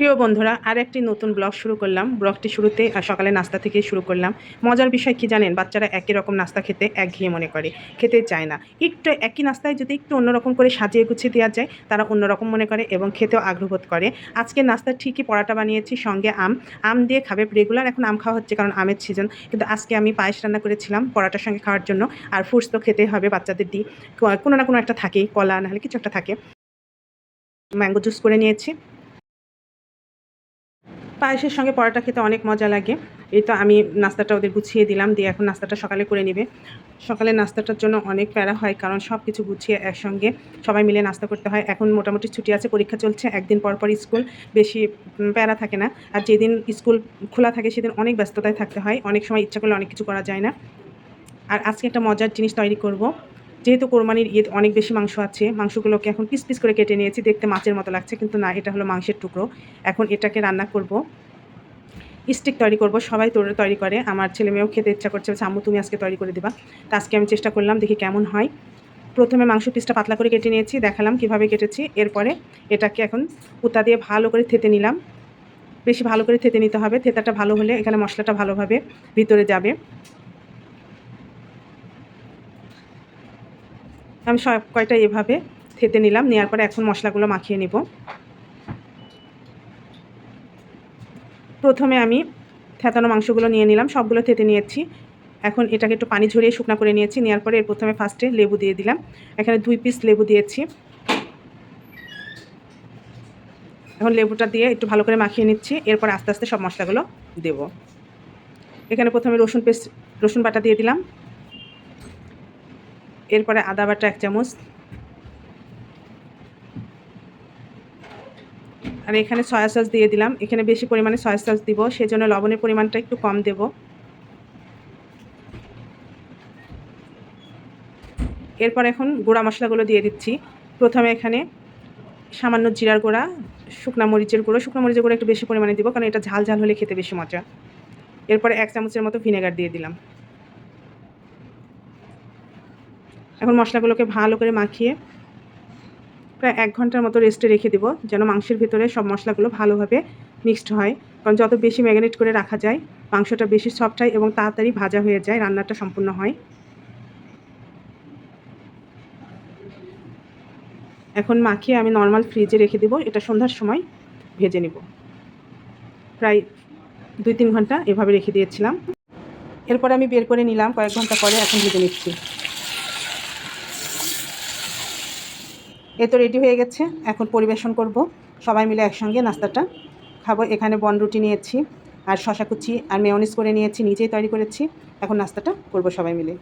প্রিয় বন্ধুরা আর একটি নতুন ব্লগ শুরু করলাম। ব্লগটি শুরুতে সকালে নাস্তা থেকে শুরু করলাম। মজার বিষয় কি জানেন? বাচ্চারা একই রকম নাস্তা খেতে একঘেয়ে মনে করে, খেতে চায় না। একটু একই নাস্তায় যদি একটু অন্যরকম করে সাজিয়ে গুছিয়ে দেওয়া যায়, তারা অন্যরকম মনে করে এবং খেতেও আগ্রহবোধ করে। আজকে নাস্তা ঠিকই পরাটা বানিয়েছি, সঙ্গে আম। আম দিয়ে খাবে রেগুলার এখন আম খাওয়া হচ্ছে কারণ আমের সিজন কিন্তু আজকে আমি পায়েস রান্না করেছিলাম পরাটার সঙ্গে খাওয়ার জন্য। আর ফ্রুটস তো খেতে হবে, বাচ্চাদের দিই কোনো না কোনো একটা থাকেই, কলা নাহলে কিছু একটা থাকে। ম্যাঙ্গো জুস করে নিয়েছি। পায়েসের সঙ্গে পরোটা খেতে অনেক মজা লাগে। এই তো আমি নাস্তাটা ওদের গুছিয়ে দিলাম, দিয়ে এখন নাস্তাটা সকালে করে নেবে। সকালে নাস্তাটার জন্য অনেক প্যারা হয়, কারণ সব কিছু গুছিয়ে একসঙ্গে সবাই মিলে নাস্তা করতে হয়। এখন মোটামুটি ছুটি আছে, পরীক্ষা চলছে, একদিন পর পর স্কুল। বেশি প্যারা থাকে না। আর যেদিন স্কুল খোলা থাকে, সেদিন অনেক ব্যস্ততায় থাকতে হয়। অনেক সময় ইচ্ছা করলে অনেক কিছু করা যায় না। আর আজকে একটা মজার জিনিস তৈরি করব। যেহেতু কোরবানির ঈদ অনেক বেশি মাংস আছে, মাংসগুলোকে এখন পিস পিস করে কেটে নিয়েছি, দেখতে মাছের মতো লাগছে, কিন্তু না, এটা হলো মাংসের টুকরো। এখন এটাকে রান্না করব। স্টিক তৈরি করব, সবাই তোর তৈরি করে, আমার ছেলে মেয়েও খেতে ইচ্ছা করছে আম্মু, তুমি আজকে তৈরি করে দিবা। তা আজকে আমি চেষ্টা করলাম, দেখি কেমন হয়। প্রথমে মাংস পিসটা পাতলা করে কেটে নিয়েছি, দেখালাম কীভাবে কেটেছি। এরপরে এটাকে এখন উতা দিয়ে ভালো করে থেতে নিলাম। বেশি ভালো করে থেতে নিতে হবে, থেতাটা ভালো হলে এখানে মশলাটা ভালোভাবে ভিতরে যাবে। আমি সব কয়টা এভাবে থেতে নিলাম নেওয়ার পরে এখন মশলাগুলো মাখিয়ে নিব। প্রথমে আমি থেতানো মাংসগুলো নিয়ে নিলাম, সবগুলো থেতে নিয়েছি। এখন এটাকে একটু পানি ঝরিয়ে শুকনা করে নিয়েছি নেওয়ার পরে এর প্রথমে ফার্স্টে লেবু দিয়ে দিলাম। এখানে দুই পিস লেবু দিয়েছি। এখন লেবুটা দিয়ে একটু ভালো করে মাখিয়ে নিচ্ছি, এরপর আস্তে আস্তে সব মশলাগুলো দেব। এখানে প্রথমে রসুন পেস্ট, রসুন বাটা দিয়ে দিলাম। এরপরে আদা বাটা এক চামচ। আর এখানে সয়া সস দিয়ে দিলাম। এখানে বেশি পরিমাণে সয়া সস দিব, সেজন্য লবণের পরিমাণটা একটু কম দেব। এরপর এখন গুঁড়া মশলাগুলো দিয়ে দিচ্ছি। প্রথমে এখানে সামান্য জিরার গুঁড়া, শুকনা মরিচের গুঁড়ো। শুকনো মরিচের গুঁড়ো একটু বেশি পরিমাণে দিব, কারণ এটা ঝাল ঝাল হলে খেতে বেশি মজা। এরপরে এক চামচের মতো ভিনেগার দিয়ে দিলাম। এখন মশলাগুলোকে ভালো করে মাখিয়ে প্রায় এক ঘণ্টার মতো রেস্টে রেখে দেবো, যেন মাংসের ভিতরে সব মশলাগুলো ভালোভাবে মিক্সড হয়। কারণ যত বেশি ম্যারিনেট করে রাখা যায়, মাংসটা বেশি সফট হয় এবং তাড়াতাড়ি ভাজা হয়ে যায়, রান্নাটা সম্পূর্ণ হয়। এখন মাখিয়ে আমি নর্মাল ফ্রিজে রেখে দেবো, এটা সন্ধ্যার সময় ভেজে নেব। প্রায় দুই তিন ঘণ্টা এভাবে রেখে দিয়েছিলাম। এরপর আমি বের করে নিলাম, কয়েক ঘণ্টা পরে এখন ভেজে নিচ্ছি। এ তো রেডি হয়ে গেছে, এখন পরিবেশন করব। সবাই মিলে একসঙ্গে নাস্তাটা খাব। এখানে বন রুটি নিয়েছি, আর শশা কুচি আর মেয়নিস করে নিয়েছি, নিজেই তৈরি করেছি। এখন নাস্তাটা করব সবাই মিলে।